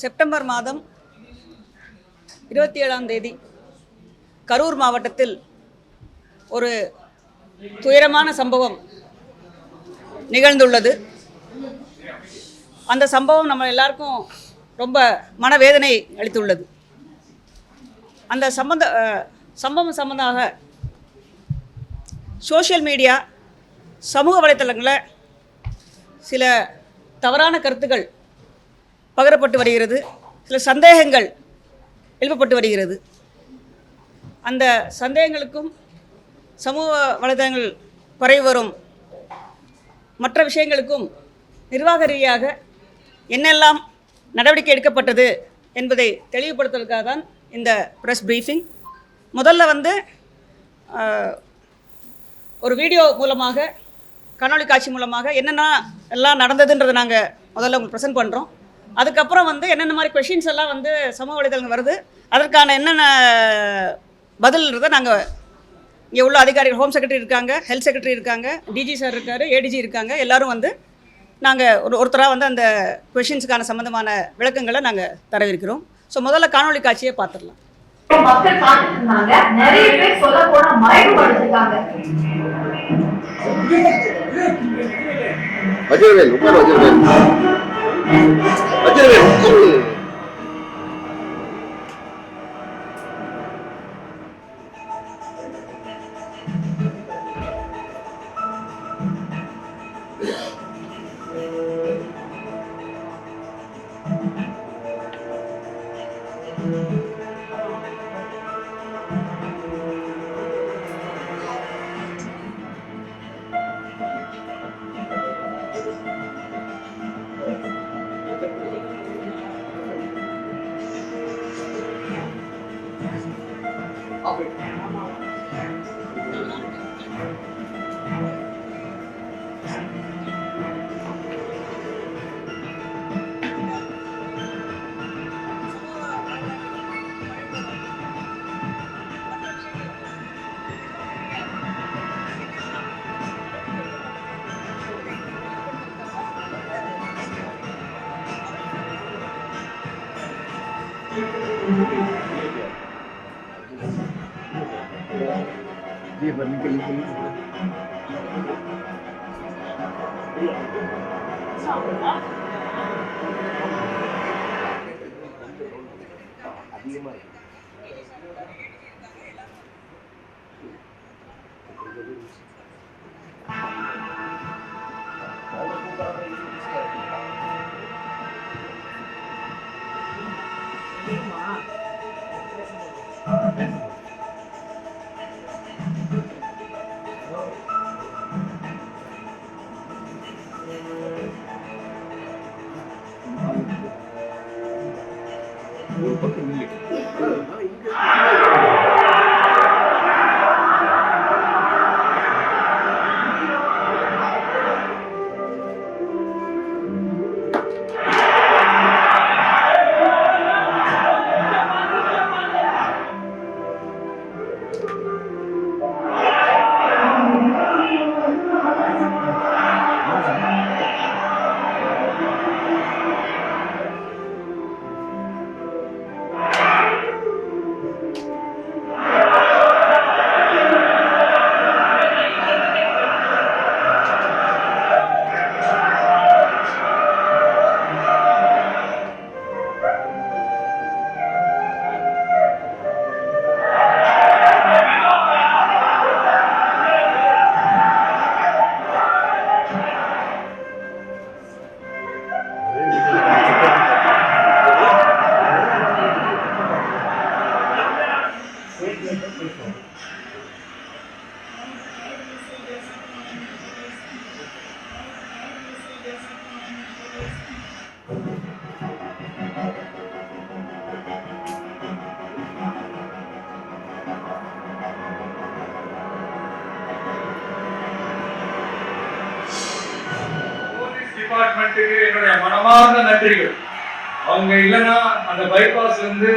September மாதம் இருபத்தி ஏழாம் தேதி கரூர் மாவட்டத்தில் ஒரு துயரமான சம்பவம் நிகழ்ந்துள்ளது. அந்த சம்பவம் நம்ம எல்லாருக்கும் ரொம்ப மனவேதனை அளித்துள்ளது. அந்த சம்பந்த சம்பவம் சம்பந்தமாக சோஷியல் மீடியா சமூக வலைத்தளங்களில் சில தவறான கருத்துக்கள் பகிரப்பட்டு வருகிறது. சில சந்தேகங்கள் எழுப்பப்பட்டு வருகிறது. அந்த சந்தேகங்களுக்கும் சமூக வலைதளங்கள் பரவி வரும். மற்ற விஷயங்களுக்கும் நிர்வாக ரீதியாக என்னெல்லாம் நடவடிக்கை எடுக்கப்பட்டது என்பதை தெளிவுபடுத்துவதற்காக தான் இந்த ப்ரெஸ் ப்ரீஃபிங் முதல்ல வந்து ஒரு வீடியோ மூலமாக காணொலி காட்சி மூலமாக என்னென்ன எல்லாம் நடந்ததுன்றதை நாங்கள் முதல்ல உங்களுக்கு ப்ரெசென்ட் பண்ணுறோம் அதுக்கப்புறம் வந்து என்னென்ன மாதிரி கொஷின்ஸ் எல்லாம் வந்து சமூக வலைதளங்கள் வருது அதற்கான என்னென்ன பதில்ன்றதை நாங்கள் இங்கே உள்ள அதிகாரிகள் ஹோம் செக்ரட்டரி இருக்காங்க ஹெல்த் செக்ரட்டரி இருக்காங்க டிஜி சார் இருக்காரு ஏடிஜி இருக்காங்க எல்லாரும் வந்து நாங்கள் ஒரு ஒருத்தராக வந்து அந்த கொஷின்ஸுக்கான சம்மந்தமான விளக்கங்களை நாங்கள் தரவிருக்கிறோம். ஸோ முதல்ல காணொளி காட்சியை பார்த்துடலாம். மக்கள் பார்த்துட்டு இருந்தாங்க. நிறைய பேர் சொல்ல போனா மயக்கம் அடிச்சிருக்காங்க வஜ்ரவேல் உட்கார் வஜ்ரவேல். வஜ்ரவேல் உட்காரு போலீஸ் டிபார்ட்மெண்ட்டுக்கு என்னுடைய மனமார்ந்த நன்றிகள். அவங்க இல்லைன்னா அந்த பைபாஸ் வந்து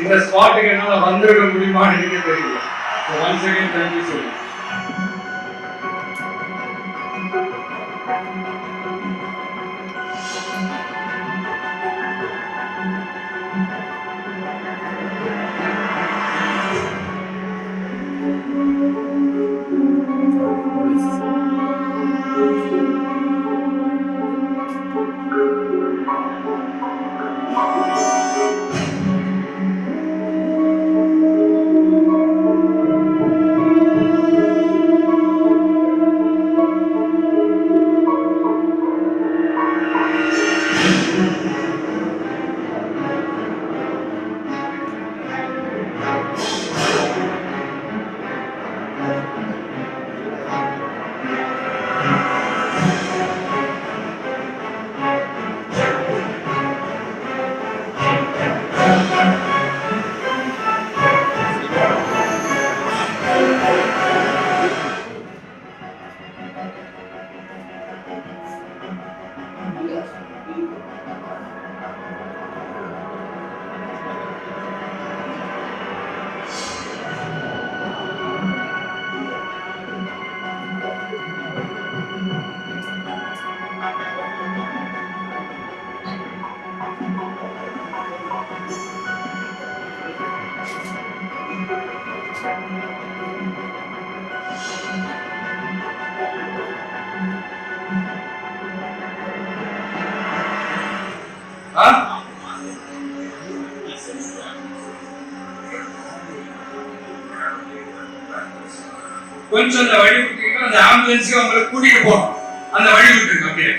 இந்த ஸ்பாட்டுக்கு என்னால வந்திருக்க முடியுமான்னு எனக்கு தெரியல. ஒன்ஸ் அகைன் தேங்க்யூ சொல்லி கொஞ்சம் அந்த வழி விட்டீங்கன்னா அந்த ஆம்புலன்ஸுக்கு அவங்களை கூட்டிட்டு போகணும். அந்த வழி விட்டுருங்க அப்படியே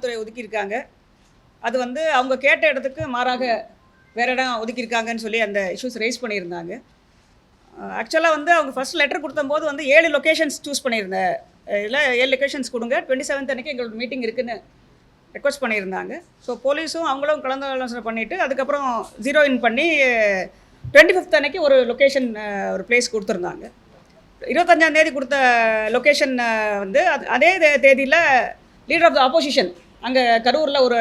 காவல்துறை ஒதுக்கியிருக்காங்க. அது வந்து அவங்க கேட்ட இடத்துக்கு மாறாக வேற இடம் ஒதுக்கியிருக்காங்கன்னு சொல்லி அந்த இஷ்யூஸ் ரைஸ் பண்ணியிருந்தாங்க. ஆக்சுவலாக வந்து அவங்க ஃபர்ஸ்ட் லெட்டர் கொடுத்தம்போது வந்து ஏழு லொக்கேஷன்ஸ் சூஸ் பண்ணியிருந்தேன் இல்லை ஏழு லொக்கேஷன்ஸ் கொடுங்க. டுவெண்ட்டி செவன்த் அன்றைக்கி எங்களோட மீட்டிங் இருக்குதுன்னு ரெக்வஸ்ட் பண்ணியிருந்தாங்க. ஸோ போலீஸும் அவங்களும் கலந்து ஆலோசனை பண்ணிவிட்டு அதுக்கப்புறம் ஜீரோ இன் பண்ணி டுவெண்ட்டி ஃபிஃப்த் அன்னைக்கு ஒரு லொக்கேஷன் ஒரு பிளேஸ் கொடுத்துருந்தாங்க. இருபத்தஞ்சாம் தேதி கொடுத்த லொக்கேஷன் வந்து அது அதே தேதியில் லீடர் ஆஃப் த ஆப்போசிஷன் அங்கே கரூரில் ஒரு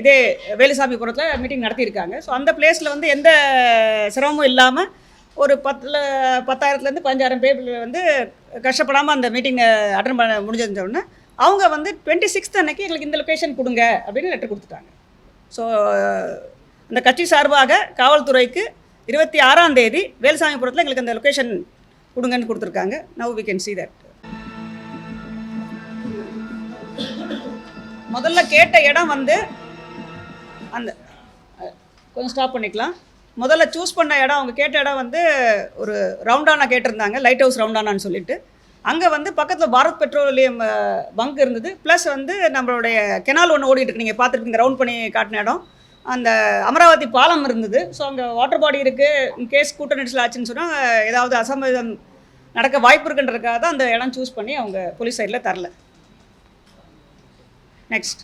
இதே வேலுசாமிபுரத்தில் மீட்டிங் நடத்தியிருக்காங்க. ஸோ அந்த பிளேஸில் வந்து எந்த சிரமமும் இல்லாமல் ஒரு பத்தில் பத்தாயிரத்துலேருந்து பதினஞ்சாயிரம் பேர் வந்து கஷ்டப்படாமல் அந்த மீட்டிங்கை அட்டன் பண்ண முடிஞ்சிருந்தோடனே அவங்க வந்து டுவெண்ட்டி சிக்ஸ்த் அன்னைக்கு எங்களுக்கு இந்த லொக்கேஷன் கொடுங்க அப்படின்னு லெட்டர் கொடுத்துட்டாங்க. ஸோ அந்த கட்சி சார்பாக காவல்துறைக்கு இருபத்தி ஆறாம் தேதி வேலுசாமிபுரத்தில் எங்களுக்கு அந்த லொக்கேஷன் கொடுங்கன்னு கொடுத்துருக்காங்க. Now we can see that முதல்ல கேட்ட இடம் வந்து அந்த கொஞ்சம் ஸ்டாப் பண்ணிக்கலாம். முதல்ல சூஸ் பண்ண இடம் அவங்க கேட்ட இடம் வந்து ஒரு ரவுண்டானா கேட்டிருந்தாங்க லைட் ஹவுஸ் ரவுண்டானான்னு சொல்லிட்டு. அங்கே வந்து பக்கத்தில் பாரத் பெட்ரோலியம் பங்க் இருந்தது. ப்ளஸ் வந்து நம்மளுடைய கெனால் ஒன்று ஓடிட்டு நீங்கள் பார்த்துருப்பீங்க ரவுண்ட் பண்ணி காட்டின இடம். அந்த அமராவதி பாலம் இருந்தது. ஸோ அங்கே வாட்டர் பாடி இருக்குது கேஸ் கூட்ட நெரிசல் ஆச்சுன்னு சொன்னால் ஏதாவது அசம்பதம் நடக்க வாய்ப்பு இருக்குன்றதுக்காக தான் அந்த இடம் சூஸ் பண்ணி அவங்க போலீஸ் சைடில் தரல. நெக்ஸ்ட்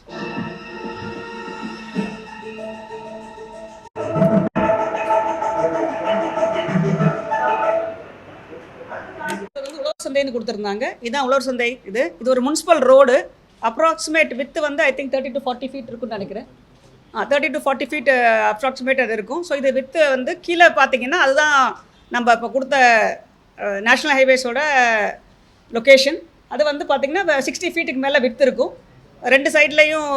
உழவர் சந்தைன்னு கொடுத்துருந்தாங்க. இதுதான் உழவர் சந்தை இது. இது ஒரு முனிசிபல் ரோடு அப்ராக்சிமேட் வித்து வந்து I think thirty to forty feet இருக்கும்னு நினைக்கிறேன். ஆ thirty to forty feet approximate அது இருக்கும். ஸோ இது வித்து வந்து கீழே பார்த்தீங்கன்னா அதுதான் நம்ம இப்போ கொடுத்த நேஷ்னல் ஹைவேஸோட லொக்கேஷன் அது வந்து பார்த்திங்கன்னா சிக்ஸ்டி ஃபீட்டுக்கு மேலே வித்து இருக்கும். ரெண்டு சைட்லேயும்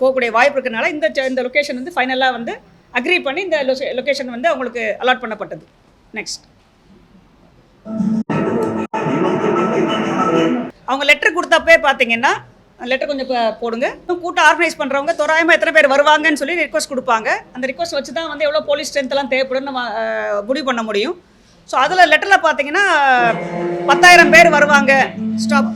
போகக்கூடிய வாய்ப்பு இருக்கிறனால இந்த ச- இந்த லொக்கேஷன் வந்து ஃபைனலாக வந்து அக்ரி பண்ணி இந்த லொக்கேஷன் வந்து அவங்களுக்கு அலாட் பண்ணப்பட்டது. நெக்ஸ்ட் அவங்க லெட்டர் கொடுத்தப்பே பார்த்தீங்கன்னா லெட்டர் கொஞ்சம் போடுங்க. இன்னும் கூட்டம் ஆர்கனைஸ் பண்ணுறவங்க தோராயமாக எத்தனை பேர் வருவாங்கன்னு சொல்லி ரிக்வஸ்ட் கொடுப்பாங்க. அந்த ரிக்வஸ்ட் வச்சு தான் வந்து எவ்வளோ போலீஸ் ஸ்ட்ரென்த்லாம் தேவைப்படுன்னு நம்ம முடிவு பண்ண முடியும். ஸோ அதில் லெட்டரில் பார்த்தீங்கன்னா பத்தாயிரம் பேர் வருவாங்க. ஸ்டாப்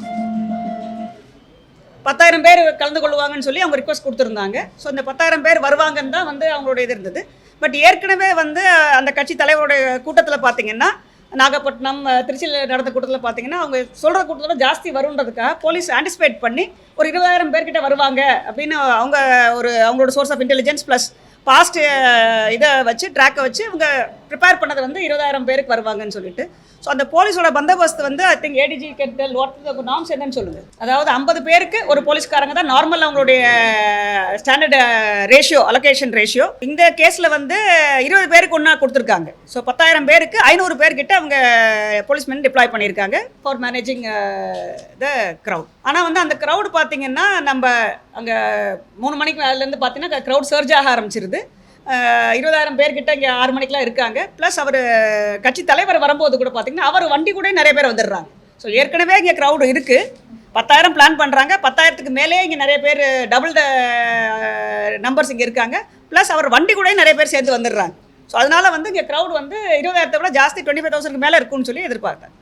பத்தாயிரம் பேர் கலந்து கொள்வாங்கன்னு சொல்லி அவங்க ரிக்வஸ்ட் கொடுத்துருந்தாங்க. ஸோ இந்த பத்தாயிரம் பேர் வருவாங்கன்னு தான் வந்து அவங்களோட இது இருந்தது. பட் ஏற்கனவே வந்து அந்த கட்சி தலைவருடைய கூட்டத்தில் பார்த்தீங்கன்னா நாகப்பட்டினம் திருச்சியில் நடந்த கூட்டத்தில் பார்த்தீங்கன்னா அவங்க சொல்கிற கூட்டத்தோட ஜாஸ்தி வருன்றதுக்காக போலீஸ் ஆன்டிசிபேட் பண்ணி ஒரு இருபதாயிரம் பேர்கிட்ட வருவாங்க அப்படின்னு அவங்க ஒரு அவங்களோட source of intelligence plus past இதை வச்சு ட்ராக்கை வச்சு அவங்க ப்ரிப்பேர் பண்ணது வந்து இருபதாயிரம் பேருக்கு வருவாங்கன்னு சொல்லிட்டு. ஸோ அந்த போலீஸோட பந்தோபஸ்து வந்து ஐ திங்க் ஏடிஜி கெட்டல் வாட் நாம்ஸ் என்னன்னு சொல்லுங்கள் அதாவது ஐம்பது பேருக்கு ஒரு போலீஸ்காரங்க தான் நார்மல் அவங்களுடைய ஸ்டாண்டர்ட் ரேஷியோ அலோகேஷன் ரேஷியோ இந்த கேஸில் வந்து இருபது பேருக்கு ஒன்றா கொடுத்துருக்காங்க. ஸோ பத்தாயிரம் பேருக்கு ஐநூறு பேர்கிட்ட அவங்க போலீஸ்மேன் டிப்ளாய் பண்ணியிருக்காங்க ஃபார் மேனேஜிங் த க்ரௌட் ஆனால் வந்து அந்த க்ரௌடு பார்த்தீங்கன்னா நம்ம அங்கே மூணு மணிக்கு அதுலேருந்து பார்த்தீங்கன்னா க்ரௌட் சர்ஜ் ஆக ஆரம்பிச்சிருது. இருபதாயிரம் பேர்கிட்ட இங்கே ஆறு மணிக்கெலாம் இருக்காங்க. ப்ளஸ் அவர் கட்சி தலைவர் வரும்போது கூட பார்த்திங்கன்னா அவர் வண்டி கூட நிறைய பேர் வந்துடுறாங்க. ஸோ ஏற்கனவே இங்கே க்ரௌடு இருக்குது பத்தாயிரம் பிளான் பண்ணுறாங்க பத்தாயிரத்துக்கு மேலேயே இங்கே நிறைய பேர் டபுள் த நம்பர்ஸ் இங்கே இருக்காங்க. ப்ளஸ் அவர் வண்டி கூட நிறைய பேர் சேர்ந்து வந்துடுறாங்க. ஸோ அதனால் வந்து இங்கே க்ரௌட் வந்து இருபதாயிரத்தை விட ஜாஸ்தி டுவெண்ட்டி ஃபைவ் தௌசண்ட்க்கு மேலே இருக்கும்னு சொல்லி எதிர்பார்த்தேன்.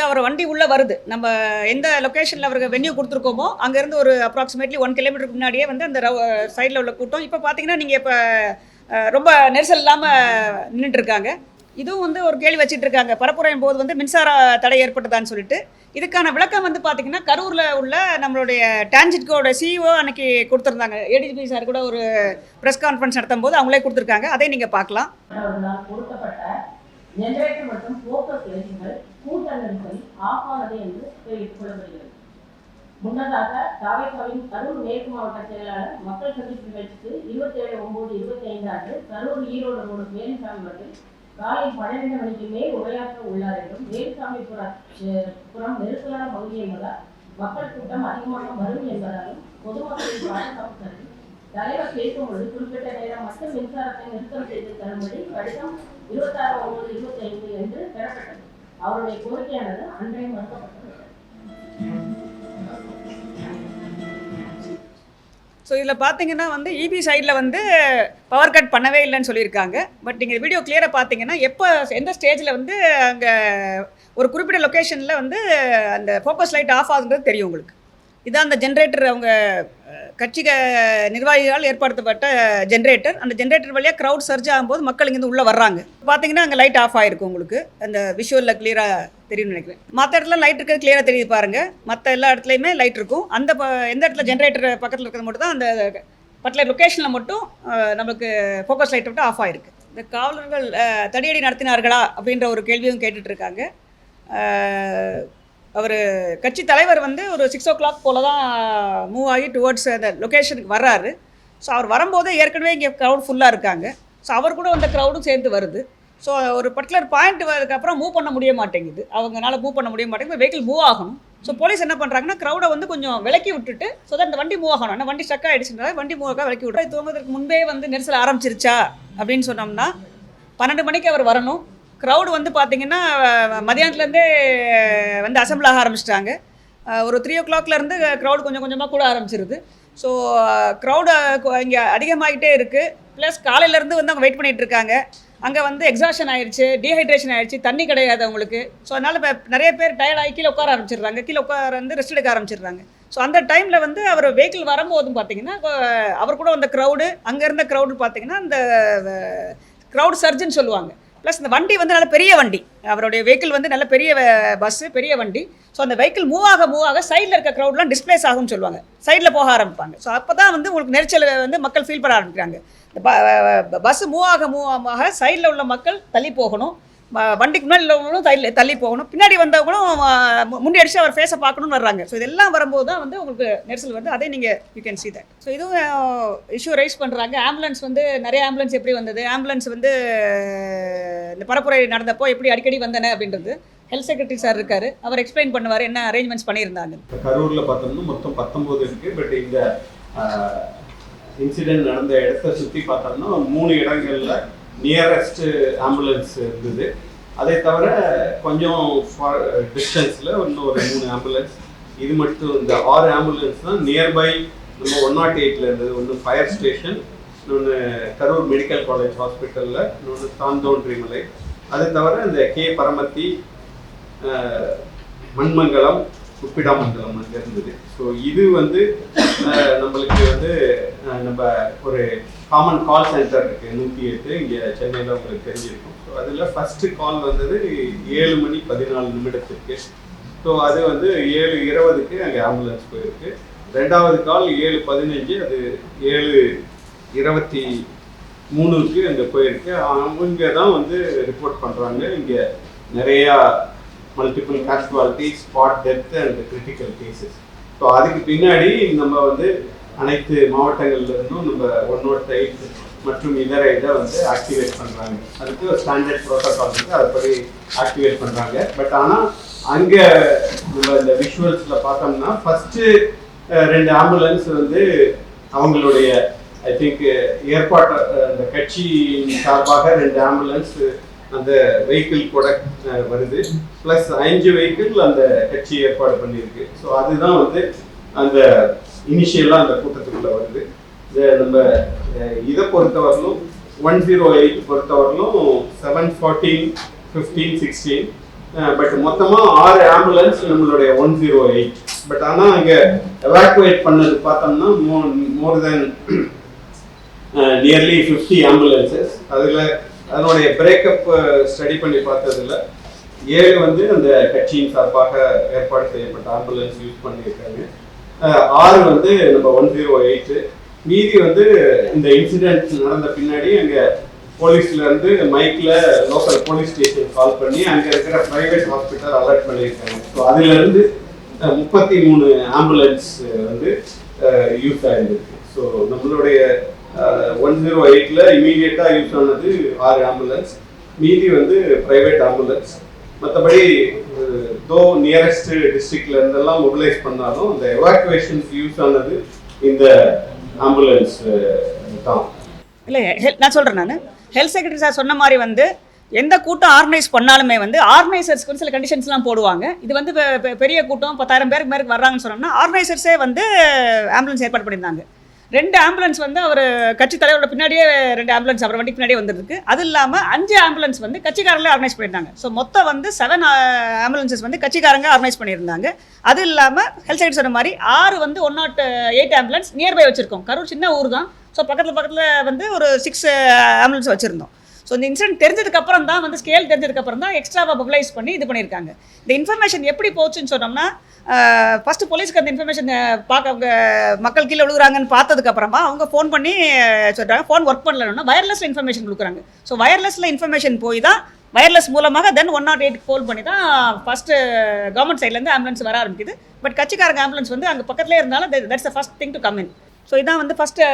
இது அவர் வண்டி உள்ளே வருது. நம்ம எந்த லொக்கேஷனில் அவருக்கு வென்யூ கொடுத்துருக்கோமோ அங்கேருந்து ஒரு அப்ராக்சிமேட்லி ஒன் கிலோமீட்டருக்கு முன்னாடியே வந்து அந்த சைடில் உள்ள கூட்டம். இப்போ பார்த்தீங்கன்னா நீங்கள் இப்போ ரொம்ப நெரிசல் இல்லாமல் நின்றுட்டு இருக்காங்க இதுவும் வந்து ஒரு கேள்வி வச்சுட்டு இருக்காங்க பரப்புரையும் போது வந்து மின்சார தடை ஏற்பட்டதான்னு சொல்லிட்டு. இதுக்கான விளக்கம் வந்து பார்த்தீங்கன்னா கரூரில் உள்ள நம்மளுடைய டான்ஜிட்கோட சிஇஓ அன்னைக்கு கொடுத்துருந்தாங்க. ஏடிஜிபி சார் கூட ஒரு ப்ரெஸ் கான்ஃபரன்ஸ் நடத்தும் போது அவங்களே கொடுத்துருக்காங்க. அதை நீங்கள் பார்க்கலாம். கூட்ட நெரிசல் ஆஃப் என்று தெரிவித்துக் கொள்ளப்படுகிறது முன்னதாக தாவேக்காவின் கரூர் மேற்கு மாவட்ட செயலாளர் மக்கள் சந்திப்பு நிகழ்ச்சிக்கு இருபத்தி ஏழு ஒன்பது இருபத்தி ஐந்து அன்று கரூர் ஈரோடு ரோடு வேலுசாமி அவர்கள் காலை பன்னிரண்டு மணிக்கு மேல் உரையாற்ற உள்ளார் என்றும் வேலுசாமி அஹ் புறம் நெரிசலான பகுதி என்பதால் மக்கள் கூட்டம் அதிகமாக வரும் என்பதாலும் பொதுமக்களின் பாதுகாப்பு தலைவர் பேசும்பொழுது குறிப்பிட்ட நேரம் மட்டும் மின்சாரத்தை நிறுத்தம் செய்து தரும்படி கடிதம் இருபத்தாறு ஒன்பது இருபத்தி ஐந்து என்று பெறப்பட்டது. அவருடைய கோரிக்கையானது அன்றே மறுக்கப்பட்டது. ஸோ இதில் பார்த்தீங்கன்னா வந்து இபி சைடில் வந்து பவர் கட் பண்ணவே இல்லைன்னு சொல்லியிருக்காங்க. பட் நீங்கள் வீடியோ கிளியராக பார்த்தீங்கன்னா எப்போ எந்த ஸ்டேஜில் வந்து அங்கே ஒரு குறிப்பிட்ட லொக்கேஷனில் வந்து அந்த ஃபோக்கஸ் லைட் ஆஃப் ஆகுன்றது தெரியும் உங்களுக்கு. இதான் அந்த ஜென்ரேட்டர் அவங்க கட்சி நிர்வாகிகளால் ஏற்படுத்தப்பட்ட ஜென்ரேட்டர் அந்த ஜென்ரேட்டர் வழியாக க்ரௌட் சர்ஜ் ஆகும்போது மக்கள் இங்கேருந்து உள்ளே வர்றாங்க. பார்த்தீங்கன்னா அங்கே லைட் ஆஃப் ஆகிருக்கும் உங்களுக்கு. அந்த விஷுவலில் கிளியராக தெரியும்னு நினைக்கிறேன். மற்ற இடத்துல லைட் இருக்கிறது கிளியராக தெரியுது பாருங்கள் மற்ற எல்லா இடத்துலையுமே லைட் இருக்கும். அந்த ப- எந்த இடத்துல ஜென்ரேட்டர் பக்கத்தில் இருக்கிறது மட்டும் தான் அந்த பர்டிகுலர் லொக்கேஷனில் மட்டும் நமக்கு ஃபோக்கஸ் லைட் மட்டும் ஆஃப் ஆகிருக்கு இந்த காவலர்கள் தடியடி நடத்தினார்களா அப்படின்ற ஒரு கேள்வியும் கேட்டுட்ருக்காங்க அவர் கட்சி தலைவர் வந்து ஒரு சிக்ஸ் ஓ கிளாக் போல் தான் மூவ் ஆகி டுவர்ட்ஸ் அந்த லொக்கேஷனுக்கு வர்றாரு. ஸோ அவர் வரும்போதே ஏற்கனவே இங்கே க்ரௌட் ஃபுல்லாக இருக்காங்க. ஸோ அவர் கூட அந்த க்ரௌடும் சேர்ந்து வருது. ஸோ ஒரு பர்டிகுலர் பாயிண்ட் வரதுக்கப்புறம் மூவ் பண்ண முடிய மாட்டேங்குது. அவங்கனால மூவ் பண்ண முடிய மாட்டேங்குது. வெஹிக்கிள் மூவ் ஆகணும். ஸோ போலீஸ் என்ன பண்ணுறாங்கன்னா க்ரௌடை வந்து கொஞ்சம் விலக்கி விட்டுட்டு ஸோ அந்த வண்டி மூவ் ஆகணும். ஆனால் வண்டி ஸ்டக் ஆகிடுச்சுன்றத வண்டி மூவ் ஆக விலக்கி விட்டு தூங்குறதுக்கு முன்பே வந்து நெரிசல் ஆரம்பிச்சிருச்சா? அப்படின்னு சொன்னோம்னா பன்னெண்டு மணிக்கு அவர் வரணும். க்ரௌடு வந்து பார்த்தீங்கன்னா மதியானத்துலேருந்தே வந்து அசம்பிள் ஆக ஆரம்பிச்சிட்டாங்க. ஒரு த்ரீ ஓ கிளாக்லேருந்து க்ரௌடு கொஞ்சம் கொஞ்சமாக கூட ஆரம்பிச்சிருது. ஸோ க்ரௌடு இங்கே அதிகமாகிட்டே இருக்குது ப்ளஸ் காலையிலேருந்து வந்து அவங்க வெயிட் பண்ணிகிட்டு இருக்காங்க. அங்கே வந்து எக்ஸாஷன் ஆயிடுச்சு டீஹைட்ரேஷன் ஆயிடுச்சு தண்ணி கிடையாது அவங்களுக்கு. ஸோ அதனால் இப்போ நிறைய பேர் டயர்ட் ஆகி கீழே உட்கார ஆரம்பிச்சிடுறாங்க. கீழே உட்கார வந்து ரெஸ்ட் எடுக்க ஆரம்பிச்சிடுறாங்க. ஸோ அந்த டைமில் வந்து அவர் வெஹிக்கிள் வரும்போதும் பார்த்தீங்கன்னா அவர் கூட வந்த க்ரௌடு அங்கே இருந்த க்ரௌடு பார்த்தீங்கன்னா அந்த க்ரௌட் சர்ஜுன்னு சொல்லுவாங்க. ப்ளஸ் இந்த வண்டி வந்து நல்ல பெரிய வண்டி. அவருடைய வெஹிக்கிள் வந்து நல்ல பெரிய பஸ்ஸு பெரிய வண்டி. ஸோ அந்த வெஹிக்கிள் மூவ் ஆக மூவ் ஆக சைடில் இருக்க க்ரௌட்லாம் டிஸ்பிளேஸ் ஆகும்னு சொல்லுவாங்க. சைடில் போக ஆரம்பிப்பாங்க. ஸோ அப்போ தான் வந்து உங்களுக்கு நெரிச்சல் வந்து மக்கள் ஃபீல் பண்ண ஆரம்பிக்கிறாங்க. இந்த பஸ்ஸு மூவ் ஆக மூவ் ஆக சைடில் உள்ள மக்கள் தள்ளி போகணும். வண்டிக்கு முன்னாடி உள்ளவங்களும் தள்ளி தள்ளி போகணும். பின்னாடி வந்தவங்களும் முன்னாடி அடிச்சு அவர் ஃபேஸை பார்க்கணும்னு வர்றாங்க. ஸோ இதெல்லாம் வரும்போது தான் வந்து உங்களுக்கு நெரிசல் வந்து அதே நீங்கள் you can see that so இதுவும் இஷ்யூ ரைஸ் பண்ணுறாங்க ஆம்புலன்ஸ் வந்து நிறைய ஆம்புலன்ஸ் எப்படி வந்தது? ஆம்புலன்ஸ் வந்து இந்த பரப்புரை நடந்தப்போ எப்படி அடிக்கடி வந்தன அப்படின்றது. ஹெல்த் செக்ரட்டரி சார் இருக்காரு. அவர் எக்ஸ்பிளைன் பண்ணுவார் என்ன அரேஞ்ச்மெண்ட்ஸ் பண்ணியிருந்தாங்க. கரூரில் பார்த்தோம்னா மொத்தம் பத்தொம்போது இருக்குது பட் இந்த இன்சிடென்ட் நடந்த இடத்த சுற்றி பார்த்தோம்னா மூணு இடங்களில் நியரஸ்ட் ஆம்புலன்ஸ் இருந்தது. அதை தவிர கொஞ்சம் டிஸ்டன்ஸில் இன்னும் ஒரு மூணு ஆம்புலன்ஸ் இது மட்டும் இந்த ஆறு ஆம்புலன்ஸ் தான் நியர்பை நம்ம ஒன் நாட் எயிட்டில் இருந்தது. ஒன்று ஃபயர் ஸ்டேஷன் இன்னொன்று கரூர் மெடிக்கல் காலேஜ் ஹாஸ்பிட்டலில் இன்னொன்று தாந்தோன்றிமலை அது தவிர இந்த கே பரமத்தி மண்மங்கலம் உப்பிடாமங்கலம் அங்கே இருந்தது. ஸோ இது வந்து நம்மளுக்கு வந்து நம்ம ஒரு காமன் கால் சென்டர் இருக்குது நூற்றி எட்டு. இங்கே சென்னையில் உங்களுக்கு தெரிஞ்சிருக்கும். ஸோ அதில் ஃபஸ்ட்டு கால் வந்தது ஏழு மணி பதினாலு நிமிடத்திற்கு. ஸோ அது வந்து ஏழு இருபதுக்கு அங்கே ஆம்புலன்ஸ் போயிருக்கு. ரெண்டாவது கால் ஏழு பதினஞ்சு அது ஏழு இருபத்தி மூணுக்கு அங்கே போயிருக்கு. அவங்க தான் வந்து ரிப்போர்ட் பண்ணுறாங்க இங்கே நிறையா multiple casualty spot death and critical cases so அதுக்கு பின்னாடி நம்ம வந்து அனைத்து மாவட்டங்கள்ல இருந்தும் நம்ம ஒன் நோட் எயிட் மற்றும் இதர இதை வந்து ஆக்டிவேட் பண்ணுறாங்க அதுக்கு ஸ்டாண்டர்ட் ப்ரோட்டோகால் வந்து அதுபடி ஆக்டிவேட் பண்ணுறாங்க பட் ஆனால் அங்கே நம்ம இந்த விஷுவல்ஸில் பார்த்தோம்னா ஃபஸ்ட்டு ரெண்டு ஆம்புலன்ஸ் வந்து அவங்களுடைய ஐ திங்க் ஏற்பாட்டு அந்த கட்சி சார்பாக ரெண்டு ஆம்புலன்ஸ் அந்த வெஹிக்கிள் கூட வருது. ப்ளஸ் அஞ்சு வெஹிக்கிள் அந்த கட்சி ஏற்பாடு பண்ணியிருக்கு. ஸோ அதுதான் வந்து அந்த இனிஷியலாக அந்த கூட்டத்துக்குள்ள வருது. நம்ம இதை பொறுத்தவரையிலும் ஒன் ஜீரோ எயிட் பொறுத்தவரையிலும் seven fourteen fifteen sixteen but மொத்தமாக ஆறு ஆம்புலன்ஸ் நம்மளுடைய ஒன் ஜீரோ எயிட் பட் ஆனால் அங்கே எவாக்குவேட் பண்ணது பார்த்தோம்னா மோ more then nearly fifty ambulances அதில் அதனுடைய பிரேக்கப் ஸ்டடி பண்ணி பார்த்ததுல ஏழு வந்து அந்த கட்சியின் சார்பாக ஏற்பாடு செய்யப்பட்ட ஆம்புலன்ஸ் யூஸ் பண்ணியிருக்காங்க. ஆறு வந்து நம்ம ஒன் ஜீரோ எயிட்டு மீதி வந்து இந்த இன்சிடென்ட் நடந்த பின்னாடி அங்கே போலீஸ்ல இருந்து மைக்ல லோக்கல் போலீஸ் ஸ்டேஷன் கால் பண்ணி அங்க இருக்கிற பிரைவேட் ஹாஸ்பிட்டல் அலர்ட் பண்ணியிருக்காங்க. ஸோ அதுல இருந்து முப்பத்தி மூணு ஆம்புலன்ஸ் வந்து யூஸ் ஆயிருந்திருக்கு. ஸோ நம்மளுடைய ஒன் ஜீரோ எயிட்டில் இமீடியட்டாக யூஸ் ஆனது ஆறு ஆம்புலன்ஸ் மீதி வந்து ப்ரைவேட் ஆம்புலன்ஸ் மற்றபடி தோ நியரஸ்ட் டிஸ்ட்ரிக்ட்ல இருந்தெல்லாம் மொபிலைஸ் பண்ணாலும் அந்த எவாக்குவேஷன்ஸ் யூஸ் ஆனது இந்த ஆம்புலன்ஸ் தான். இல்லை ஹெல் நான் சொல்கிறேன் நான். ஹெல்த் செக்ரட்டரி சார் சொன்ன மாதிரி வந்து எந்த கூட்டம் ஆர்கனைஸ் பண்ணாலுமே வந்து ஆர்கனைசர்ஸ்க்கு சில கண்டிஷன்ஸ்லாம் போடுவாங்க. இது வந்து பெரிய கூட்டம் பத்தாயிரம் பேருக்கு மேற்கு வர்றாங்கன்னு சொன்னோம்னா ஆர்கனைசர்ஸே வந்து ஆம்புலன்ஸ் ஏற்பாடு பண்ணியிருந்தாங்க. ரெண்டு ஆம்புலன்ஸ் வந்து அவர் கட்சி தலைவரோட பின்னாடியே ரெண்டு ஆம்புலன்ஸ் அவர் வண்டி பின்னாடியே வந்திருக்கு அது இல்லாமல் அஞ்சு ஆம்புலன்ஸ் வந்து கட்சிக்காரங்களே ஆர்கனைஸ் பண்ணியிருந்தாங்க. ஸோ மொத்தம் வந்து செவன் ஆம்புலன்சஸ் uh, வந்து கட்சிக்காரங்க ஆர்கனைஸ் பண்ணியிருந்தாங்க. அது இல்லாமல் ஹெல்த் செக்ரட்டரி சொன்ன மாதிரி ஆறு வந்து one not eight ambulance nearby வச்சுருக்கோம். கரூர் சின்ன ஊர் தான் ஸோ பக்கத்தில் பக்கத்தில் வந்து ஒரு சிக்ஸ் ஆம்புலன்ஸ் uh, வச்சுருந்தோம். ஸோ இந்த இன்சிடென்ட் தெரிஞ்சதுக்கு அப்புறம் தான் வந்து ஸ்கேல் தெரிஞ்சதுக்கு அப்புறம் தான் எக்ஸ்ட்ராவாக மொபிலைஸ் பண்ணி இது பண்ணியிருக்காங்க. இந்த இன்ஃபர்மேஷன் எப்படி போச்சுன்னு சொன்னோம்னா ஃபஸ்ட்டு போலீஸ்க்கு அந்த இன்ஃபர்மேஷன் பார்க்க அவங்க மக்கள் கீழே விழுகுறாங்கன்னு பார்த்ததுக்கு அப்புறமா அவங்க ஃபோன் பண்ணி சொல்கிறாங்க ஃபோன் ஒர்க் பண்ணலன்னா வயர்லெஸ் இன்ஃபர்மேஷன் கொடுக்குறாங்க. ஸோ வயர்லெஸில் இன்ஃபர்மேஷன் போய் தான் வயர்லெஸ் மூலமாக then one not eight phone பண்ணி தான் ஃபஸ்ட்டு கவர்மெண்ட் சைட்லேருந்து ஆம்புலன்ஸ் வர ஆரம்பிக்குது. பட் கட்சிக்காரங்க ஆம்புலன்ஸ் வந்து அங்கே பக்கத்துலேயே இருந்தாலும் that's the first thing to come in so இதான் வந்து ஃபஸ்ட்டு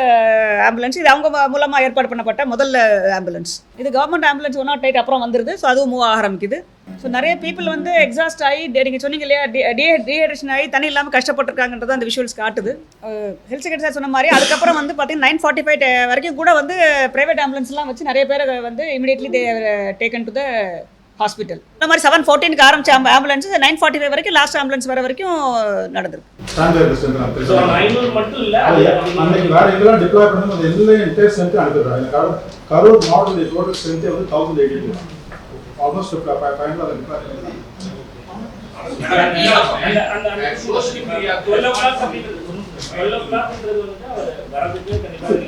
ஆம்புலன்ஸ் uh, இது அவங்க மூலமாக ஏற்பாடு பண்ணப்பட்ட முதல்ல ஆம்புலன்ஸ் இது government ambulance one not eight அப்புறம் வந்துருது. ஸோ அதுவும் மூவ் ஆக ஆரம்பிக்குது. ஸோ நிறைய பீப்புள் வந்து எக்ஸாஸ்ட் ஆகி நீங்கள் சொன்னீங்க இல்லையா டி டீஹைட்ரேஷன் ஆகி தண்ணி இல்லாமல் கஷ்டப்பட்டுருக்காங்கன்றது அந்த விஷுவல்ஸ் காட்டுது. ஹெல்த் செக்ரட்டரி சார் சொன்ன மாதிரி அதுக்கப்புறம் வந்து பார்த்தீங்கன்னா நைன் ஃபார்ட்டி ஃபைவ் வரைக்கும் கூட வந்து ப்ரைவேட் ஆம்புலன்ஸ்லாம் வச்சு நிறைய பேர் வந்து immediately they taken to the hospital இந்த மாதிரி செவன் ஃபோர்டீனுக்கு ஆரம்பிச்ச ஆம்புலன்ஸ் நைன் ஃபார்ட்டி ஃபைவ் வரைக்கும் லாஸ்ட் ஆம்புலன்ஸ் வர வரைக்கும் நடந்திருக்கு almost five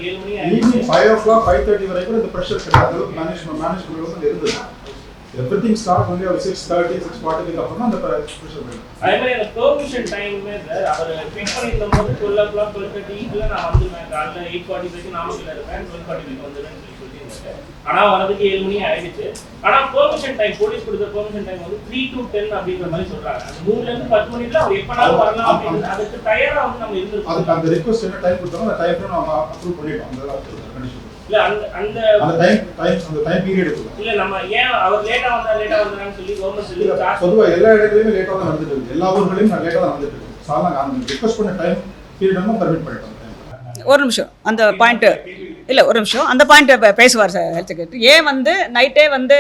evening five o'clock five thirty வரைக்கும் இந்த ப்ரெஷர் கிடையாது மேனேஜ் மேனேஜ் பண்ணுறது இருந்தது எவ்ரி திங் ஸ்டார்ட் வந்து ஒரு சிக்ஸ் தேர்ட்டி சிக்ஸ் ஃபார்ட்டிக்கு அப்புறம் அந்த ப்ரெஷர் போயிடும் அதே மாதிரி அந்த பெர்மிஷன் டைமுமே சார் அவர் ஃபிட் பண்ணியிருந்த போது twelve o'clock twelve thirty இல்லை நான் வந்துடுவேன் காலைல எயிட் ஃபார்ட்டி ஃபைவ் நாமக்கல் இருப்பேன் டுவெல் ஃபார்ட்டி ஃபைவ் வந்துடுவேன் சொல்லி சொல்லியிருந்தாரு. ஆனால் வரதுக்கு ஏழு மணி ஆயிடுச்சு. ஆனால் பெர்மிஷன் டைம் போலீஸ் கொடுத்த பெர்மிஷன் டைம் வந்து த்ரீ டு டென் அப்படின்ற மாதிரி சொல்றாங்க. அந்த மூணுல இருந்து பத்து மணிக்குள்ள அவர் எப்பனாலும் வரலாம் அப்படின்னு அதுக்கு தயாரா வந்து நம்ம அதுக்கு இருந்திருக்கோம் அந்த ரிக்வஸ்ட் என்ன டைம் கொடுத்தாலும் அந்த டைம் நம்ம அப்ரூவ் பண்ணிட்டோம் அந்த இல்ல அந்த அந்த அந்த டைம் டைம் அந்த டைம் பீரியட் இல்ல நம்ம ஏன் அவர் லேட்டா வந்தா லேட்டா வந்தான்னு சொல்லி கவர்மெண்ட் சொல்லி பொதுவாக எல்லா இடத்துலையுமே லேட்டாக தான் நடந்துட்டு இருக்கு. எல்லா ஊர்களையும் நான் லேட்டாக தான் நடந்துட்டு இருக்கு. நாங்கள் அந்த ரிக்வஸ்ட் பண்ண டைம் பீரியட் வந்து பர்மிட் பண்ணிட்டோம். ஒரு நிமிஷம். அந்த பாயிண்ட்டு இல்லை ஒரு நிமிஷம். அந்த பாயிண்ட்டை பேசுவார் சார் ஹெல்த் செக்ரட்டரி ஏன் வந்து நைட்டே வந்து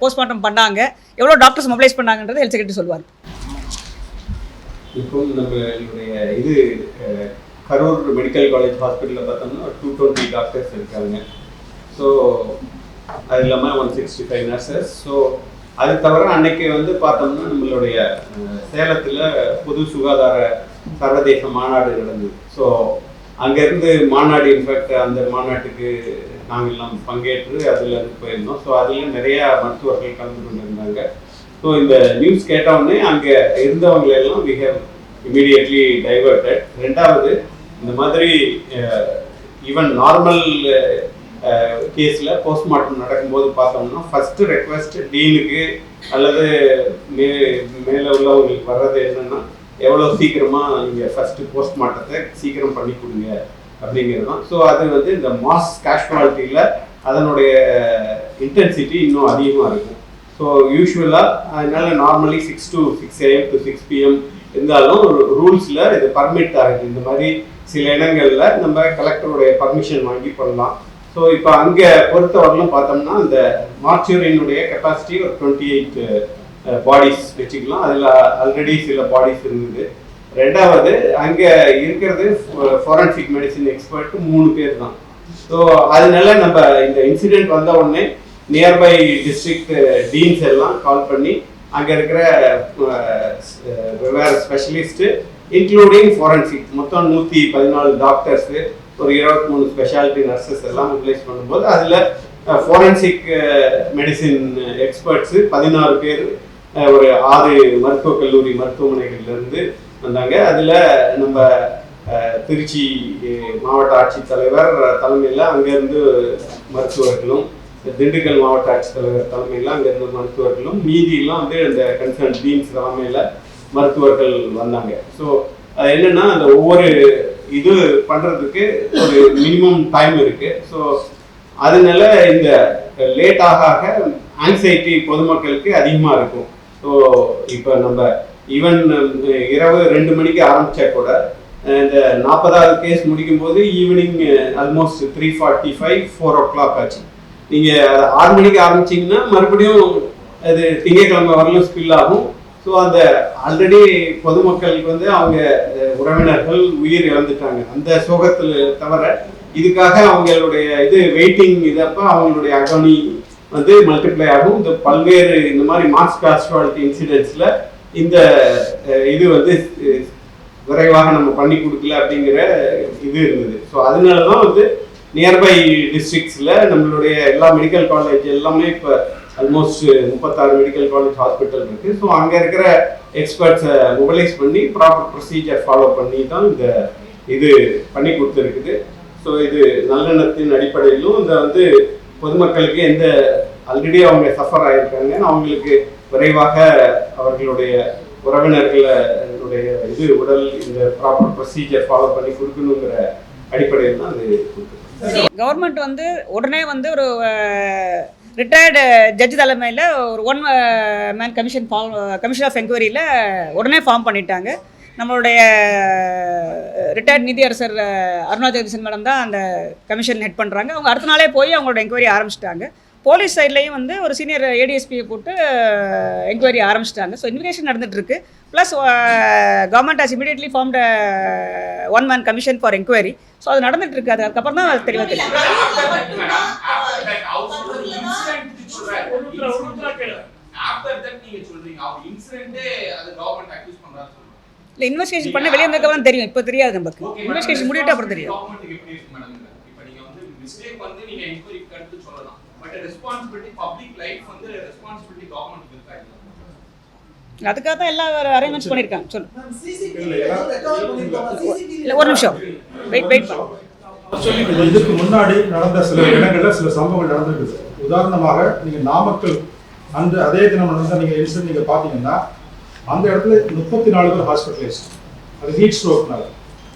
போஸ்ட்மார்ட்டம் பண்ணாங்க? எவ்வளோ டாக்டர்ஸ் மொபிலைஸ் பண்ணாங்கன்றது ஹெல்த் செக்ரட்டரி சொல்லுவார். இப்போ நம்மளுடைய இது அஹ், கரூர் மெடிக்கல் காலேஜ் ஹாஸ்பிட்டலில் பார்த்தோம்னா டூ டுவெண்ட்டி டாக்டர்ஸ் இருக்காங்க. ஸோ அது இல்லாமல் one sixty five nurses so அது தவிர அன்னைக்கு வந்து பார்த்தோம்னா நம்மளுடைய சேலத்தில் பொது சுகாதார சர்வதேச மாநாடு நடந்தது. ஸோ அங்கேருந்து மாநாடு இன்ஃபேக்ட் அந்த மாநாட்டுக்கு நாங்கள் எல்லாம் பங்கேற்று அதில் போயிருந்தோம். ஸோ அதில் நிறையா மருத்துவர்கள் கலந்து கொண்டிருந்தாங்க. ஸோ இந்த நியூஸ் கேட்டவுடனே அங்கே இருந்தவங்களெல்லாம் மிக இமீடியட்லி டைவர்டட் ரெண்டாவது இந்த மாதிரி ஈவன் நார்மல் கேஸில் போஸ்ட்மார்ட்டம் நடக்கும்போது பார்த்தோம்னா ஃபஸ்ட்டு ரெக்வஸ்ட் டீனுக்கு அல்லது மே மேலே உள்ளவங்களுக்கு வர்றது என்னென்னா எவ்வளோ சீக்கிரமாக நீங்கள் ஃபஸ்ட்டு போஸ்ட்மார்ட்டத்தை சீக்கிரம் பண்ணி கொடுங்க அப்படிங்கிறது தான். ஸோ அது வந்து இந்த மாஸ் கேஷுவாலிட்டியில் அதனுடைய இன்டென்சிட்டி இன்னும் அதிகமாக இருக்கும். ஸோ யூஸ்வலாக அதனால normally six to six AM to six PM இருந்தாலும் ரூல்ஸில் இது பர்மிட் ஆகுது இந்த மாதிரி சில இடங்களில் நம்ம கலெக்டருடைய பர்மிஷன் வாங்கி பண்ணலாம். ஸோ இப்போ அங்கே பொறுத்தவரையிலும் பார்த்தோம்னா அந்த மார்ச்சூரியனுடைய கெப்பாசிட்டி ஒரு டுவெண்ட்டி எயிட் பாடிஸ் வச்சுக்கலாம். அதில் ஆல்ரெடி சில பாடிஸ் இருந்தது ரெண்டாவது அங்கே இருக்கிறது ஃபாரன்சிக் மெடிசின் எக்ஸ்பர்ட் மூணு பேர் தான். ஸோ அதனால நம்ம இந்த இன்சிடென்ட் வந்த உடனே நியர்பை டிஸ்ட்ரிக்ட் டீன்ஸ் எல்லாம் கால் பண்ணி அங்கே இருக்கிற வெவ்வேறு ஸ்பெஷலிஸ்ட்டு இன்க்ளூடிங் ஃபாரன்சிக் மொத்தம் நூற்றி பதினாலு டாக்டர்ஸு ஒரு இருபத்தி மூணு ஸ்பெஷாலிட்டி நர்சஸ் எல்லாம் யூட்டிலைஸ் பண்ணும்போது அதில் ஃபோரன்சிக் மெடிசின் எக்ஸ்பர்ட்ஸு பதினாறு பேர் ஒரு ஆறு மருத்துவக் கல்லூரி மருத்துவமனைகள்லேருந்து வந்தாங்க. அதில் நம்ம திருச்சி மாவட்ட ஆட்சித்தலைவர் தலைமையில் அங்கேருந்து மருத்துவர்களும் திண்டுக்கல் மாவட்ட ஆட்சித்தலைவர் தலைமையில் அங்கேருந்து மருத்துவர்களும் மீதியெல்லாம் வந்து அந்த கன்சர்ன் பீம்ஸ் தலைமையில் மருத்துவர்கள் வந்தாங்க. ஸோ என்னன்னா அந்த ஒவ்வொரு இது பண்ணுறதுக்கு ஒரு மினிமம் டைம் இருக்கு. ஸோ அதனால இந்த லேட் ஆக ஆக ஆங்ஸைட்டி பொதுமக்களுக்கு அதிகமாக இருக்கும். ஸோ இப்போ நம்ம ஈவன் இரவு ரெண்டு மணிக்கு ஆரம்பித்தா கூட இந்த நாற்பதாவது கேஸ் முடிக்கும் போது evening almost three forty five four o'clock ஆச்சு நீங்கள் ஆறு மணிக்கு ஆரம்பிச்சிங்கன்னா மறுபடியும் அது திங்கட்கிழமை வரலும் ஸ்பில் ஆகும். ஸோ அந்த ஆல்ரெடி பொதுமக்களுக்கு வந்து அவங்க உறவினர்கள் உயிர் இழந்துட்டாங்க. அந்த சோகத்தில் தவிர இதுக்காக அவங்களுடைய இது வெயிட்டிங் இதப்ப அவங்களுடைய அகனி வந்து மல்டிப்ளை ஆகும். இந்த பல்வேறு இந்த மாதிரி மாஸ் காஸ்டுவாலிட்டி இன்சிடென்ட்ஸில் இந்த இது வந்து விரைவாக நம்ம பண்ணி கொடுக்கல அப்படிங்கிற இது இருந்தது. ஸோ அதனால தான் வந்து நியர்பை டிஸ்ட்ரிக்ஸில் நம்மளுடைய எல்லா மெடிக்கல் காலேஜ் எல்லாமே இப்போ ஆல்மோஸ்ட் uh, முப்பத்தாறு மெடிக்கல் காலேஜ் ஹாஸ்பிட்டல் இருக்குது ஸோ அங்கே இருக்கிற எக்ஸ்பர்ட்ஸை மொபைலைஸ் பண்ணி ப்ராப்பர் ப்ரொசீஜர் ஃபாலோ பண்ணி தான் இந்த இது பண்ணி கொடுத்துருக்குது. ஸோ இது நல்லெண்ணத்தின் அடிப்படையிலும் இந்த வந்து பொதுமக்களுக்கு எந்த ஆல்ரெடி அவங்க சஃபர் ஆகியிருக்காங்க அவங்களுக்கு விரைவாக அவர்களுடைய உறவினர்களுடைய இது உடல் இந்த ப்ராப்பர் ப்ரொசீஜர் ஃபாலோ பண்ணி கொடுக்கணுங்கிற அடிப்படையில் தான் அது கவர்மெண்ட் வந்து உடனே வந்து ஒரு ரிட்டையர்டு ஜட்ஜ் தலைமையில் ஒரு one man commission form commission of என்கொயரியில் உடனே ஃபார்ம் பண்ணிட்டாங்க நம்மளுடைய ரிட்டையர்ட் நீதியரசர் அருணா ஜெகதீசன் மேடம் தான் அந்த கமிஷன் ஹெட் பண்ணுறாங்க அவங்க அடுத்த நாளே போய் அவங்களோட என்கொயரி ஆரம்பிச்சிட்டாங்க போலீஸ் சைட்லேயும் வந்து ஒரு சீனியர் ஏடிஎஸ்பியை போட்டு என்கொயரி ஆரம்பிச்சிட்டாங்க ஸோ இன்வெஸ்டிகேஷன் நடந்துகிட்ருக்கு plus government has immediately formed one man commission for enquiry so அது நடந்துகிட்ருக்கு அதுக்கப்புறம் தான் அது தெளிவாக தெரியும் ஆஃப்டர் தட் நீங்க சொல்றீங்க அவர் இன்சிடென்ட்டே அது கவர்மெண்ட் அக்யூஸ் பண்றாரு சொல்றீங்க இல்லை இன்வெஸ்டிகேஷன் பண்ண வெளியே வந்ததுக்கப்புறம் தெரியும். இப்போ தெரியாது நமக்கு. இன்வெஸ்டிகேஷன் முடிவிட்டு அப்புறம் தெரியும் கவர்மெண்ட்டுக்கு எப்படி இருக்கு மேடம் இப்போ நீங்க வந்து மிஸ்டேக் வந்து நீங்க என்கொயரி கருத்து சொல்லலாம். பட் ரெஸ்பான்சிபிலிட்டி பப்ளிக் லைஃப் வந்து ரெஸ்பான்சிபிலிட்டி கவர்மெண்ட்டுக்கு இருக்கா இல்லையா அதுக்காக தான் எல்லா அரேஞ்ச்மெண்ட்ஸ் பண்ணியிருக்காங்க. சொல்லு. இல்ல, ஒரு நிமிஷம். வெயிட் வெயிட் பண்ணு இது இதுக்கு முன்னாடி நடந்த சில இடங்கள்ல சில சம்பவங்கள் நடந்திருக்குது. உதாரணமாக நீங்க நாமக்கல் அந்த அதே தினம் நடந்த நீங்க இன்சிடென்ட் நீங்க பாத்தீங்கன்னா அந்த இடத்துல முப்பத்தி நாலு பேர் ஹாஸ்பிட்டலைஸ் அது ஹீட் ஸ்ட்ரோக்னால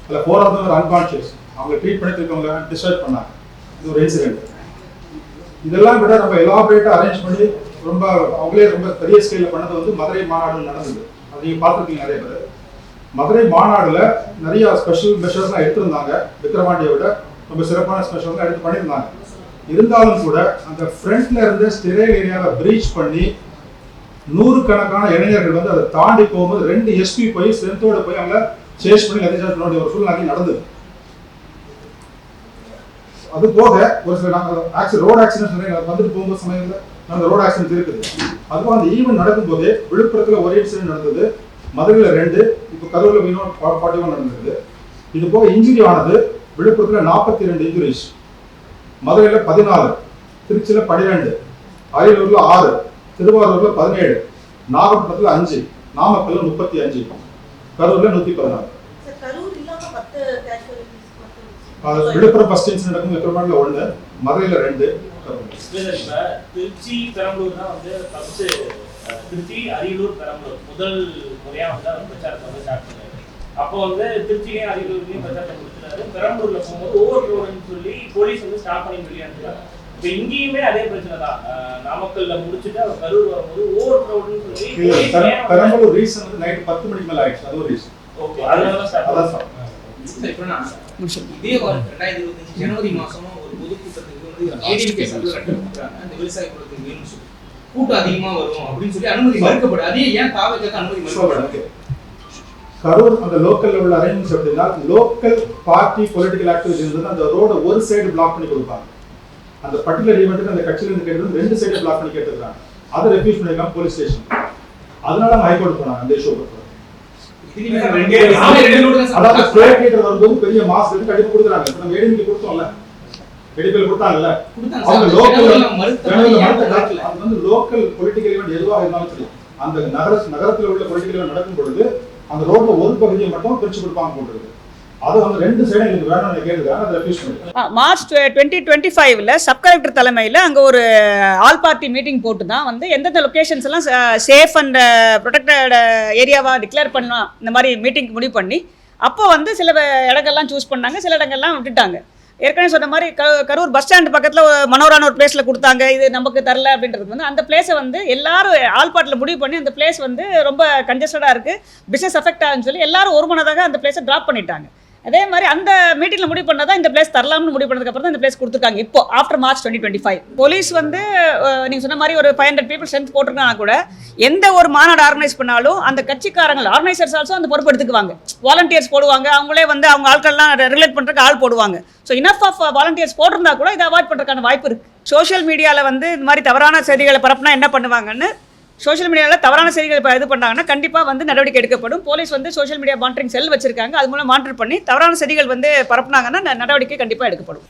அதில் போராட்டம் பேர் அன்கான்ஷியஸ் அவங்க ட்ரீட் பண்ணிட்டு இருக்கவங்க டிஸ்டர்ப் பண்ணாங்க. இது ஒரு இன்சிடென்ட் இதெல்லாம் விட நம்ம எலாபரேட்டாக அரேஞ்ச் பண்ணி ரொம்ப அவங்களே ரொம்ப பெரிய ஸ்கேலில் பண்ணது வந்து மதுரை மாநாடு நடந்தது. அது நீங்கள் பார்த்துருக்கீங்க நிறைய பேர். மதுரை மாநாடுல நிறைய ஸ்பெஷல் மெஷர்ஸ்லாம் எடுத்திருந்தாங்க. விக்ரவாண்டியை விட ரொம்ப சிறப்பான ஸ்பெஷல்லாம் எடுத்து பண்ணியிருந்தாங்க. இருந்தாலும் கூட அந்த ஃப்ரண்ட்ல இருந்து ஸ்டெரைல் ஏரியாவை பிரீச் பண்ணி நூறுக்கணக்கான இளைஞர்கள் வந்து அதை தாண்டி போகும்போது ரெண்டு எஸ்பி போய் சென்த்தோடு போய் அங்கே சேஸ் பண்ணி லத்திசார்ஜ் பண்ண ஒரு சூழ்நிலை நடந்தது. அது போக ஒரு சில நாங்கள் ஆக்சி ரோடு ஆக்சிடென்ட் வந்துட்டு போகும்போது சமயத்தில் அந்த ரோடு ஆக்சிடென்ட் இருக்குது. அதுவும் அந்த ஈவெண்ட் நடக்கும்போது விழுப்புரத்தில் ஒரு இன்சிடென்ட் நடந்தது. மதுரையில் ரெண்டு இப்போ கரூரில் மீனவ ஃபார்ட்டி ஒன் நடந்தது இது போக இன்ஜுரி ஆனது விழுப்புரத்தில் நாற்பத்தி ரெண்டு இன்ஜுரிஸ் மதுரையில் பதினாலு திருச்சியில் பன்னிரெண்டு அரியலூரில் ஆறு திருவாரூரில் பதினேழு நாகப்பட்டினத்தில் அஞ்சு நாமக்கல்ல முப்பத்தி அஞ்சு கரூரில் நூற்றி பதினாறு. விழுப்புரம் ஃபர்ஸ்ட் இன்சிடென்ட் நடக்கும் எக்கர்மெண்ட்ல ஒன்று மதுரையில் ரெண்டு திருச்சி பெரம்பலூர் தான் வந்து ஃபர்ஸ்ட் திருச்சி அரியலூர் பெரம்பலூர். முதல் முறையா வந்து அவர் பிரச்சாரத்தை வந்து ஸ்டார்ட் பண்ணாரு. அப்போ வந்து திருச்சிலையும் அரியலூர்லையும் பிரச்சாரத்தை கொடுத்துட்டாரு பெரம்பலூர்ல போகும்போது ஓவர் ரோடுன்னு சொல்லி போலீஸ் வந்து ஸ்டாப் பண்ணி சொல்லி அனுப்புறாங்க இப்போ இங்கேயுமே அதே பிரச்சனை தான். நாமக்கல்ல முடிச்சுட்டு அவர் கரூர் வரும்போது ஓவர் ரோடுன்னு சொல்லி பெரம்பலூர் ரீசன் வந்து நைட் பத்து மணிக்கு மேல ஆயிடுச்சு. அது ஒரு ரீசன் ஓகே அதனால தான் ஸ்டார்ட் அதான் இதே வாரம் ரெண்டாயிரத்தி இருபத்தஞ்சு ஜனவரி மாசம் ஒரு பொதுக்கூட்டத்துக்கு வந்து விவசாய குலத்துக்கு வேணும்னு சொல்லி கூட்டம் அதிகமா வரும் அப்படின்னு சொல்லி அனுமதி மறுக்கப்படும். அதே ஏன் தாவலுக்கு அனுமதி மறுக்கப்படும்? கரூர் அந்த லோக்கல்ல உள்ள அரேஞ்ச்மெண்ட்ஸ் எப்படின்னா லோக்கல் பார்ட்டி பொலிட்டிக்கல் ஆக்டிவிட்டி இருந்தது அந்த ரோட ஒரு சைடு பிளாக் பண்ணி கொடுப்பாங்க. அந்த பர்டிகுலர் ஈவெண்ட்டுக்கு அந்த கட்சியில இருந்து கேட்டது ரெண்டு சைடு பிளாக் பண்ணி கேட்டுருக்காங்க அதை ரெஃப்யூஸ் பண்ணிருக்காங்க போலீஸ் ஸ்டேஷன் அதனால அவங்க ஹைகோர்ட் போனாங்க அந்த இஷ்யூ பொறுத்தவரை. அதாவது பெரிய மாஸ் எடுத்து கண்டிப்பா கொடுக்குறாங்க. நம்ம ஏடிஎம்கே கொடுத்தோம்ல. ஏடிஎம்கே கொடுத்தாங்கல்ல? கொடுத்தாங்க. அவங்க. லோக்கல்? அது வந்து லோக்கல் பொலிட்டிக்கல் ஈவெண்ட் எதுவாக இருந்தாலும் சரி அந்த நகர நகரத்தில் உள்ள பொலிட்டிக்கல் ஈவெண்ட் நடக்கும் பொழுது அந்த ரோட்ல ஒரு பகுதியை மட்டும் பிரிச்சு கொடுப்பாங்க போட்டுருக்கு மார்ச் டுவெண்ட்டி டுவெண்ட்டி ஃபைவ்ல சப் கலெக்டர் தலைமையில் அங்கே ஒரு ஆல் பார்ட்டி மீட்டிங் போட்டு தான் வந்து எந்தெந்த லொக்கேஷன்ஸ் எல்லாம் சேஃப் அண்ட் ப்ரொடெக்டட் ஏரியாவாக டிக்ளேர் பண்ணலாம் இந்த மாதிரி மீட்டிங் முடிவு பண்ணி அப்போ வந்து சில இடங்கள்லாம் சூஸ் பண்ணாங்க. சில இடங்கள்லாம் விட்டுட்டாங்க. ஏற்கனவே சொன்ன மாதிரி க கரூர் பஸ் ஸ்டாண்ட் பக்கத்தில் மனோரான ஒரு பிளேஸில் கொடுத்தாங்க. இது நமக்கு தரல அப்படின்றது வந்து அந்த பிளேஸை வந்து எல்லாரும் ஆல்பாட்டில் முடிவு பண்ணி அந்த பிளேஸ் வந்து ரொம்ப கன்ஜஸ்டடாக இருக்குது பிஸ்னஸ் அஃபெக்ட் ஆகுன்னு சொல்லி எல்லாரும் ஒரு மனதாக அந்த பிளேஸை ட்ராப் பண்ணிட்டாங்க. அதே மாதிரி அந்த மீட்டிங்கில் முடிவு பண்ணால் தான் இந்த பிளேஸ் தரலாம்னு முடிவு பண்ணதுக்கப்புறம் தான் இந்த பிளேஸ் கொடுத்துருக்காங்க. இப்போ after March twenty twenty five police வந்து நீங்கள் சொன்ன மாதிரி ஒரு ஃபைவ் ஹண்ட்ரட் பீப்புள் ஸ்ட்ரென்த் போட்டிருக்காங்க கூட எந்த ஒரு மாநாடு ஆர்கனைஸ் பண்ணாலும் அந்த கட்சிக்காரங்கள் ஆர்கனைசர்ஸ் ஆல்சோ அந்த பொறுப்பு எடுத்துக்குவாங்க. வாலண்டியர்ஸ் போடுவாங்க. அவங்களே வந்து அவங்க ஆட்கள்லாம் ரிலேட் பண்ணுறதுக்கு ஆள் போடுவாங்க. ஸோ இனஃப் ஆஃப் வாலண்டியர்ஸ் போட்டிருந்தா கூட இதை அவாய்ட் பண்ணுறதுக்கான வாய்ப்பு இருக்குது சோஷியல் மீடியாவில் வந்து இந்த மாதிரி தவறான செய்திகளை பரப்புனா என்ன பண்ணுவாங்கன்னு சோஷியல் மீடியாவில் தவறான செய்திகள் இப்போ இது பண்ணாங்கன்னா கண்டிப்பாக வந்து நடவடிக்கை எடுக்கப்படும். போலீஸ் வந்து சோஷியல் மீடியா மானிட்டரிங் செல் வச்சிருக்காங்க. அது மூலம் மானிட்டர் பண்ணி தவறான செய்திகள் வந்து பரப்புனாங்கன்னா நடவடிக்கை கண்டிப்பாக எடுக்கப்படும்.